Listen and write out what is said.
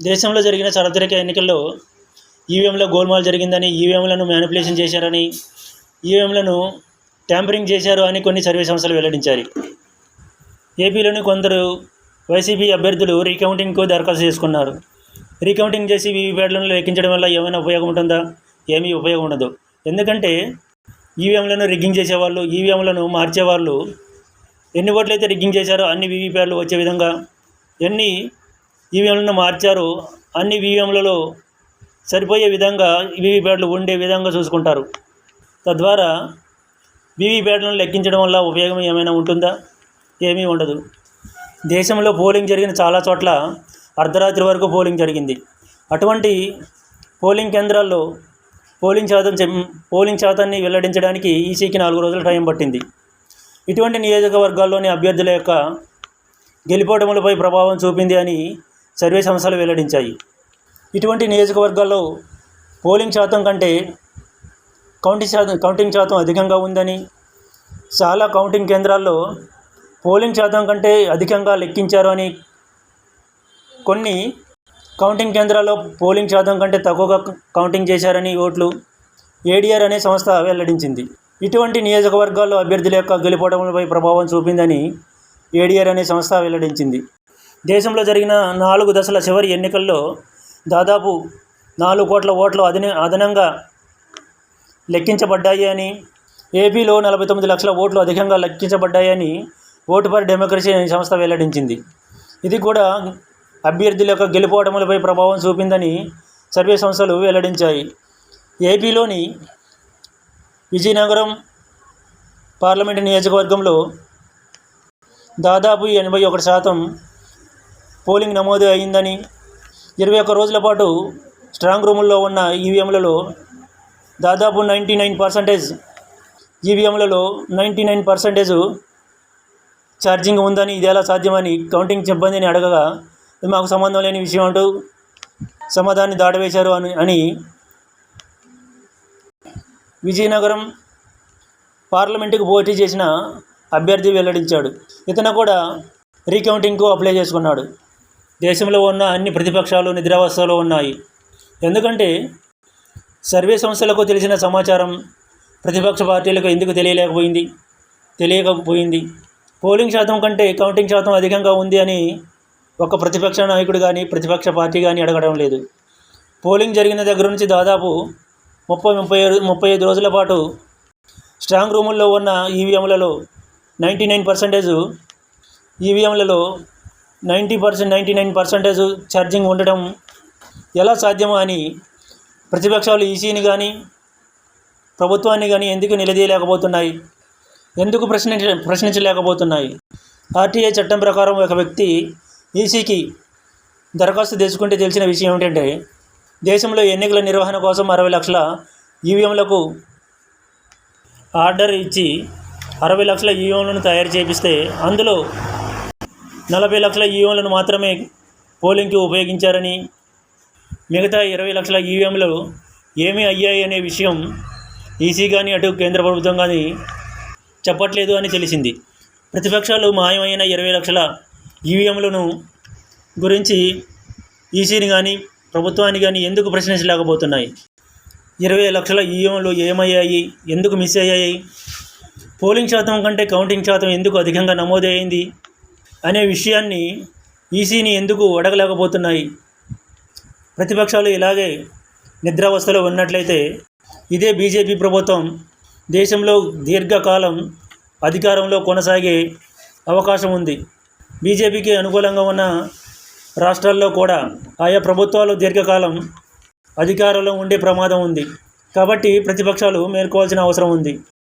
దేశంలో జరిగిన సార్వత్రిక ఎన్నికల్లో ఈవీఎంలో గోల్మాల్ జరిగిందని ఈవీఎంలను మ్యానిపులేషన్ చేశారని ఈవీఎంలను ట్యాంపరింగ్ చేశారు అని కొన్ని సర్వే సంస్థలు వెల్లడించాయి. ఏపీలోని కొందరు వైసీపీ అభ్యర్థులు రీకౌంటింగ్కు దరఖాస్తు చేసుకున్నారు. రీకౌంటింగ్ చేసి వీవీప్యాట్లను లెక్కించడం వల్ల ఏమైనా ఉపయోగం ఉంటుందా? ఏమీ ఉపయోగం ఉండదు. ఎందుకంటే ఈవీఎంలను రిగ్గింగ్ చేసేవాళ్ళు ఈవీఎంలను మార్చేవాళ్ళు ఎన్ని ఓట్లయితే రిగ్గింగ్ చేశారో అన్ని వీవీప్యాట్లు వచ్చే విధంగా ఎన్ని ఈవీఎంలను మార్చారు. అన్ని ఈవీఎంలలో సరిపోయే విధంగా వీవీప్యాట్లు ఉండే విధంగా చూసుకుంటారు. తద్వారా వీవీప్యాట్లను లెక్కించడం వల్ల ఉపయోగం ఏమైనా ఉంటుందా? ఏమీ ఉండదు. దేశంలో పోలింగ్ జరిగిన చాలా చోట్ల అర్ధరాత్రి వరకు పోలింగ్ జరిగింది. అటువంటి పోలింగ్ కేంద్రాల్లో పోలింగ్ శాతం పోలింగ్ శాతాన్ని వెల్లడించడానికి ఈసీకి నాలుగు రోజులు టైం పట్టింది. ఇటువంటి నియోజకవర్గాల్లోని అభ్యర్థుల యొక్క గెలిపోవడములపై ప్రభావం చూపింది అని సర్వే సంస్థలు వెల్లడించాయి. ఇటువంటి నియోజకవర్గాల్లో పోలింగ్ శాతం కంటే కౌంటింగ్ శాతం కౌంటింగ్ శాతం అధికంగా ఉందని చాలా కౌంటింగ్ కేంద్రాల్లో పోలింగ్ శాతం కంటే అధికంగా లెక్కించారు అని కొన్ని కౌంటింగ్ కేంద్రాల్లో పోలింగ్ శాతం కంటే తక్కువగా కౌంటింగ్ చేశారని ఓట్లు ఏడీఆర్ అనే సంస్థ వెల్లడించింది. ఇటువంటి నియోజకవర్గాల్లో అభ్యర్థుల యొక్క గెలుపడంపై ప్రభావం చూపిందని ఏడీఆర్ అనే సంస్థ వెల్లడించింది. దేశంలో జరిగిన నాలుగు దశల చివరి ఎన్నికల్లో దాదాపు నాలుగు కోట్ల ఓట్లు అదన అదనంగా లెక్కించబడ్డాయి అని ఏపీలో నలభై తొమ్మిది లక్షల ఓట్లు అధికంగా లెక్కించబడ్డాయని ఓటు ఫర్ డెమోక్రసీ అనే సంస్థ వెల్లడించింది. ఇది కూడా అభ్యర్థుల యొక్క గెలుపోవటములపై ప్రభావం చూపిందని సర్వే సంస్థలు వెల్లడించాయి. ఏపీలోని విజయనగరం పార్లమెంటు నియోజకవర్గంలో దాదాపు ఎనభై ఒకటి శాతం పోలింగ్ నమోదు అయిందని ఇరవై ఒక్క రోజుల పాటు స్ట్రాంగ్ రూముల్లో ఉన్న ఈవీఎంలలో దాదాపు నైంటీ నైన్ పర్సెంటేజ్ ఈవీఎంలలో నైంటీ నైన్ పర్సెంటేజ్ ఛార్జింగ్ ఉందని ఇది ఎలా సాధ్యమని కౌంటింగ్ సిబ్బందిని అడగగా ఇది మాకు సంబంధం లేని విషయం అంటూ సమాధాన్ని దాటవేశారు అని అని విజయనగరం పార్లమెంటుకు పోటీ చేసిన అభ్యర్థి వెల్లడించాడు. ఇతను కూడా రీకౌంటింగ్కు అప్లై చేసుకున్నాడు. దేశంలో ఉన్న అన్ని ప్రతిపక్షాలు నిద్రావస్థలో ఉన్నాయి. ఎందుకంటే సర్వే సంస్థలకు తెలిసిన సమాచారం ప్రతిపక్ష పార్టీలకు ఎందుకు తెలియలేకపోయింది? తెలియకపోయింది. పోలింగ్ శాతం కంటే కౌంటింగ్ శాతం అధికంగా ఉంది అని ఒక ప్రతిపక్ష నాయకుడు కానీ ప్రతిపక్ష పార్టీ కానీ అడగడం లేదు. పోలింగ్ జరిగిన దగ్గర నుంచి దాదాపు ముప్పై ముప్పై ఐదు ముప్పై ఐదు రోజుల పాటు స్ట్రాంగ్ రూముల్లో ఉన్న ఈవీఎంలలో ninety nine percentage ఈవీఎంలలో ninety percent ninety nine percentage charging ఉండడం ఎలా సాధ్యమో అని ప్రతిపక్షాలు ఈసీని కానీ ప్రభుత్వాన్ని కానీ ఎందుకు నిలదీయలేకపోతున్నాయి? ఎందుకు ప్రశ్నించ ప్రశ్నించలేకపోతున్నాయి? ఆర్టీఐ చట్టం ప్రకారం ఒక వ్యక్తి ఈసీకి దరఖాస్తు తెచ్చుకుంటే తెలిసిన విషయం ఏమిటంటే దేశంలో ఎన్నికల నిర్వహణ కోసం అరవై లక్షల ఈవీఎంలకు ఆర్డర్ ఇచ్చి అరవై లక్షల ఈవీఎంలను తయారు చేపిస్తే అందులో నలభై లక్షల ఈవీఎంలను మాత్రమే పోలింగ్కి ఉపయోగించారని మిగతా ఇరవై లక్షల ఈవీఎంలు ఏమి అయ్యాయి అనే విషయం ఈసీ కానీ అటు కేంద్ర ప్రభుత్వం కానీ చెప్పట్లేదు అని తెలిసింది. ప్రతిపక్షాలు మాయమైన ఇరవై లక్షల ఈవీఎంలను గురించి ఈసీని కానీ ప్రభుత్వాన్ని కానీ ఎందుకు ప్రశ్నించలేకపోతున్నాయి? ఇరవై లక్షల ఈవీఎంలు ఏమయ్యాయి? ఎందుకు మిస్ అయ్యాయి? పోలింగ్ శాతం కంటే కౌంటింగ్ శాతం ఎందుకు అధికంగా నమోదయ్యింది అనే విషయాన్ని ఈసీని ఎందుకు అడగలేకపోతున్నాయి ప్రతిపక్షాలు ఇలాగే నిద్రావస్థలో ఉన్నట్లయితే ఇదే బీజేపీ ప్రభుత్వం దేశంలో దీర్ఘకాలం అధికారంలో కొనసాగే అవకాశం ఉంది. బీజేపీకి అనుకూలంగా ఉన్న రాష్ట్రాల్లో కూడా ఆయా ప్రభుత్వాలు దీర్ఘకాలం అధికారంలో ఉండే ప్రమాదం ఉంది. కాబట్టి ప్రతిపక్షాలు మేల్కోవాల్సిన అవసరం ఉంది.